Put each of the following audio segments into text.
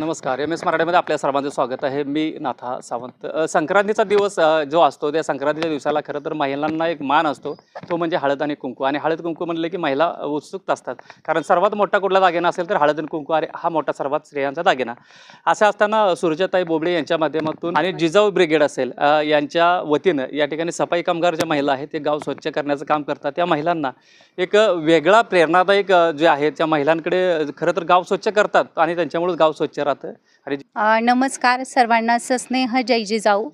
नमस्कार. M S मराठीमध्ये आपल्या सर्वांचं स्वागत आहे. मी नाथा सावंत. संक्रांतीचा दिवस जो असतो त्या संक्रांतीच्या दिवसाला खरं तर महिलांना एक मान असतो. तो म्हणजे हळद आणि कुंकू. आणि हळद कुंकू म्हणलं की महिला उत्सुक असतात. कारण सर्वात मोठा कुठला दागिना असेल तर हळद आणि कुंकू अरे हा मोठा सर्वात स्त्रियांचा दागिना. असं असताना सुरजताई बोबडे यांच्या माध्यमातून आणि जिजाऊ ब्रिगेड असेल यांच्या वतीनं या ठिकाणी सफाई कामगार ज्या महिला आहेत ते गाव स्वच्छ करण्याचं काम करतात. त्या महिलांना एक वेगळा प्रेरणादायक जे आहे त्या महिलांकडे खरं तर गाव स्वच्छ करतात आणि त्यांच्यामुळे गाव स्वच्छ राहतं आणि नमस्कार सर्वांना सस्नेह जय जिजाऊ.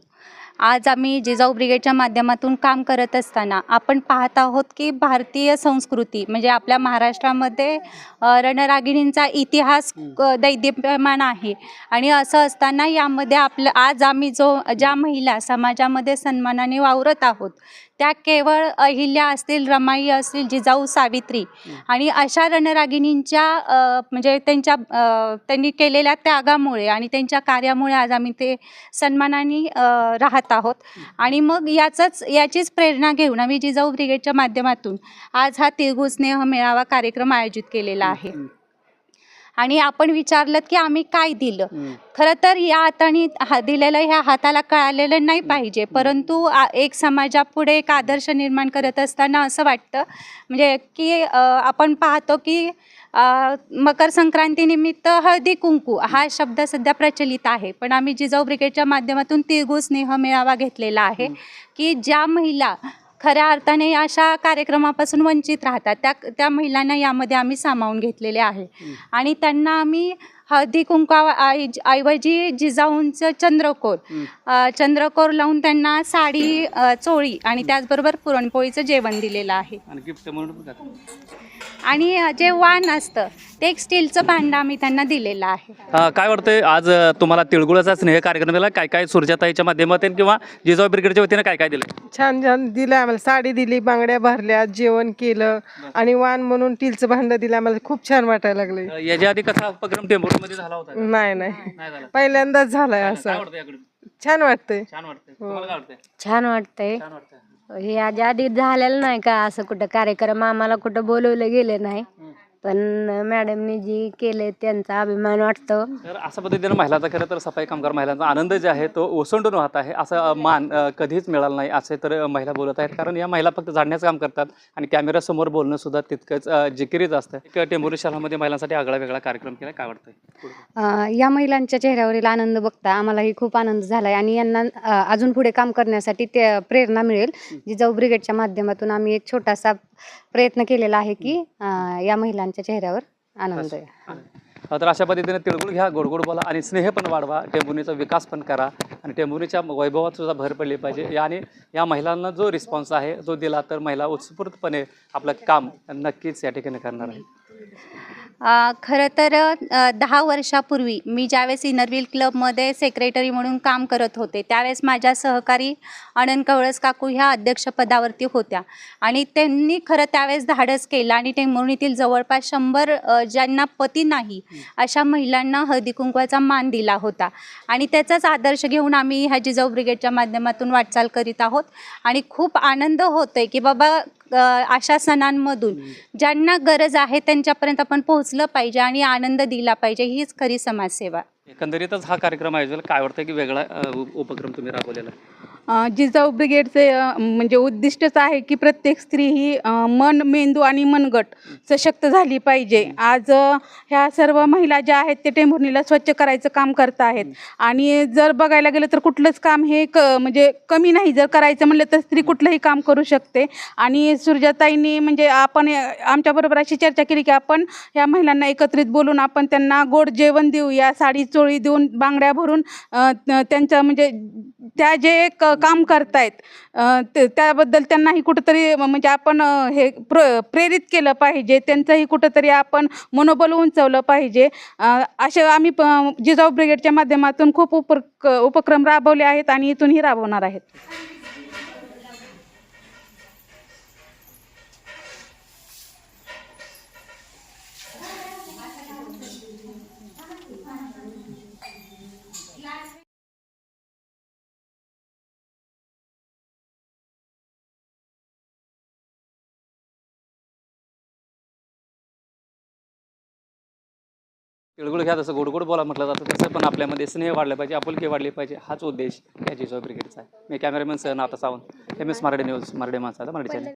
आज आम्ही जिजाऊ ब्रिगेडच्या माध्यमातून काम करत असताना आपण पाहत आहोत की भारतीय संस्कृती म्हणजे आपल्या महाराष्ट्रामध्ये रणरागिणींचा इतिहास दैदिप्यमान आहे. आणि असं असताना यामध्ये आपलं आज आम्ही जो ज्या महिला समाजामध्ये सन्मानाने वावरत आहोत त्या केवळ अहिल्या असतील रमाई असतील जिजाऊ सावित्री आणि अशा रणरागिणींच्या म्हणजे त्यांच्या त्यांनी केलेल्या त्यागामुळे आणि त्यांच्या कार्यामुळे आज आम्ही ते सन्मानाने राहत आहोत. आणि मग याचंच याचीच प्रेरणा घेऊन आम्ही जिजाऊ ब्रिगेडच्या माध्यमातून आज हा तिळगुळ स्नेह मेळावा कार्यक्रम आयोजित केलेला आहे. आणि आपण विचारलं की आम्ही काय दिलं. खरं तर या हाताने हा दिलेलं ह्या हाताला कळालेलं नाही पाहिजे. परंतु एक समाजापुढे एक आदर्श निर्माण करत असताना असं वाटतं म्हणजे की आपण पाहतो की मकर संक्रांतीनिमित्त हळदी कुंकू हा शब्द सध्या प्रचलित आहे. पण आम्ही जिजाऊ ब्रिगेडच्या माध्यमातून तिळगुळ स्नेह मेळावा घेतलेला आहे की ज्या महिला खऱ्या अर्थाने अशा कार्यक्रमापासून वंचित राहतात. त्या त्या महिलांना यामध्ये आम्ही सामावून घेतलेले आहे. आणि त्यांना आम्ही हळदी कुंका ऐवजी जिजाऊंचं चंद्रकोर चंद्रकोर लावून त्यांना साडी चोळी आणि त्याचबरोबर पुरणपोळीचं जेवण दिलेलं आहे. गिफ्ट म्हणून. आणि जे वाण असतं ते एक स्टीलचं भांडं आम्ही त्यांना दिलेलं आहे. अ, काय वाटतंय आज अ, तुम्हाला तिळगुळाचा स्नेह कार्यक्रम दिला काय काय सुरजाताईच्या माध्यमातून किंवा जिजाऊ ब्रिगेडच्या वतीनं काय काय दिलं छान छान दिलं आम्हाला. साडी दिली बांगड्या भरल्या जेवण केलं आणि वाण म्हणून टीलचं भांडं दिलं. आम्हाला खूप छान वाटायला लागले अ, याच्या आधी कसा उपक्रम टेंभुर्णीमध्ये झाला होता का? नाही नाही. नाही झाला. पहिल्यांदाच झालाय काय असं. वाटतं छान वाटतंय. छान वाटतंय. तुम्हाला काय वाटतंय? छान वाटतंय. छान वाटतंय. हे आधी आधी झालेलं नाही का? असं कुठं कार्यक्रम आम्हाला कुठं बोलवलं गेलं नाही. पण मॅडमनी जी केले त्यांचा अभिमान वाटतो. तर अशा पद्धतीनं महिलांचा खरं तर सफाई कामगार महिलांचा आनंद जे आहे तो ओसंडून वाहत आहे. असं मान अ, कधीच मिळालं नाही असे तर महिला बोलत आहेत. कारण या महिला फक्त झाडण्याचं काम करतात आणि कॅमेऱ्यासमोर बोलणं सुद्धा तितकंच अ, जिकिरीच असतं. एक टेंभुर्णी शहरामध्ये महिलांसाठी आगळा वेगळा कार्यक्रम केला. काय वाटतंय. अ, या महिलांच्या चेहऱ्यावरील आनंद बघता आम्हालाही खूप आनंद झाला आहे आणि यांना अ, अजून पुढे काम करण्यासाठी ते प्रेरणा मिळेल. जिजाऊ ब्रिगेडच्या माध्यमातून आम्ही एक छोटासा प्रयत्न केलेला आहे की अ, या त्यांच्या चेहऱ्यावर आनंद आहे. तर अशा पद्धतीने तिळगुळ घ्या गोडगोड बोला आणि स्नेह पण वाढवा. टेंभुर्णीचा विकास पण करा आणि टेंभुर्णीच्या वैभवात सुद्धा भर पडली पाहिजे. याने आणि या महिलांना जो रिस्पॉन्स आहे जो दिला तर महिला उत्स्फूर्तपणे आपलं काम नक्कीच या ठिकाणी करणार आहे खरं तर दहा वर्षापूर्वी मी ज्यावेळेस इनरव्हील क्लबमध्ये सेक्रेटरी म्हणून काम करत होते त्यावेळेस माझ्या सहकारी अनंत कवळस काकू ह्या अध्यक्षपदावरती होत्या. आणि त्यांनी खरं त्यावेळेस धाडस केलं आणि टेंभुर्णीतील जवळपास शंभर ज्यांना पती नाही अशा महिलांना हळदी कुंकवाचा मान दिला होता. आणि त्याचाच आदर्श घेऊन आम्ही ह्या जिजाऊ ब्रिगेडच्या माध्यमातून वाटचाल करीत आहोत. आणि खूप आनंद होतोय की बाबा अशा सणांमधून ज्यांना गरज आहे त्यांच्यापर्यंत आपण पोहोचलं पाहिजे आणि आनंद दिला पाहिजे हीच खरी समाजसेवा. एकंदरीतच हा कार्यक्रम आयोजन काय वाटतं की वेगळा उपक्रम तुम्ही राबवलेला जिजाऊ ब्रिगेडचे म्हणजे उद्दिष्टच आहे की प्रत्येक स्त्री ही मन मेंदू आणि मनगट सशक्त झाली पाहिजे. आज ह्या सर्व महिला ज्या आहेत ते टेंभुर्णीला स्वच्छ करायचं काम करत आहेत. आणि जर बघायला गेलं तर कुठलंच काम हे क म्हणजे कमी नाही. जर करायचं म्हणलं तर स्त्री कुठलंही काम करू शकते. आणि सुरजाताईंनी म्हणजे आपण आमच्याबरोबर अशी चर्चा केली की आपण ह्या महिलांना एकत्रित बोलून आपण त्यांना गोड जेवण देऊया साडी चोळी देऊन बांगड्या भरून त्यांच्या त्यांचं म्हणजे त्या जे क काम करतायत. ते- त्याबद्दल त्यांनाही कुठंतरी म्हणजे आपण हे प्र प्रेरित केलं पाहिजे. त्यांचंही कुठंतरी आपण मनोबल उंचवलं पाहिजे. असे आम्ही प- जिजाऊ ब्रिगेडच्या माध्यमातून खूप उप उपक्रम राबवले आहेत आणि इथूनही राबवणार आहेत. तिळगुळ घ्या तसं गोडगोड बोला म्हटलं जातं. तसं पण आपल्यामध्ये स्नेह वाढलं पाहिजे आपुलकी वाढली पाहिजे. हाच उद्देश या जिजाऊ ब्रिगेडचा आहे. मी कॅमेरामॅन सह Natha Sawant. M S Marathi news Marathi माणसाला मराठी चॅनल